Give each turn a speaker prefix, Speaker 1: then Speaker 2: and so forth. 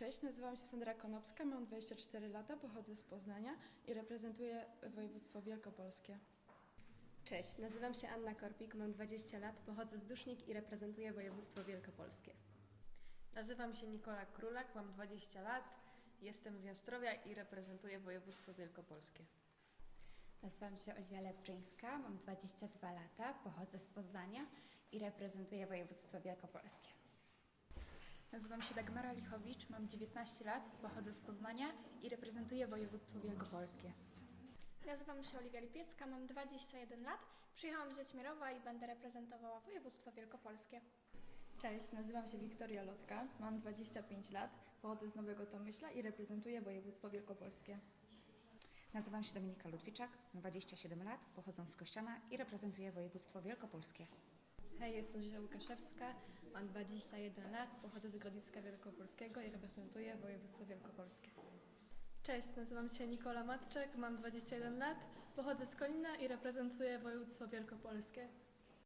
Speaker 1: Cześć, nazywam się Sandra Konopska, mam 24 lata, pochodzę z Poznania i reprezentuję województwo wielkopolskie.
Speaker 2: Cześć, nazywam się Anna Korpik, mam 20 lat, pochodzę z Dusznik i reprezentuję województwo wielkopolskie.
Speaker 3: Nazywam się Nikola Królak, mam 20 lat, jestem z Jastrowia i reprezentuję województwo wielkopolskie.
Speaker 4: Nazywam się Oliwia Lepczyńska, mam 22 lata, pochodzę z Poznania i reprezentuję województwo wielkopolskie.
Speaker 5: Nazywam się Dagmara Lichowicz, mam 19 lat, pochodzę z Poznania i reprezentuję województwo wielkopolskie.
Speaker 6: Nazywam się Oliwia Lipiecka, mam 21 lat, przyjechałam z Rzećmierowa i będę reprezentowała województwo wielkopolskie.
Speaker 7: Cześć, nazywam się Wiktoria Lotka, mam 25 lat, pochodzę z Nowego Tomyśla i reprezentuję województwo wielkopolskie.
Speaker 8: Nazywam się Dominika Ludwiczak, mam 27 lat, pochodzę z Kościana i reprezentuję województwo wielkopolskie.
Speaker 2: Hej, jestem Zuzia Łukaszewska, mam 21 lat, pochodzę z Grodziska Wielkopolskiego i reprezentuję województwo wielkopolskie.
Speaker 9: Cześć, nazywam się Nikola Matczek, mam 21 lat, pochodzę z Konina i reprezentuję województwo wielkopolskie.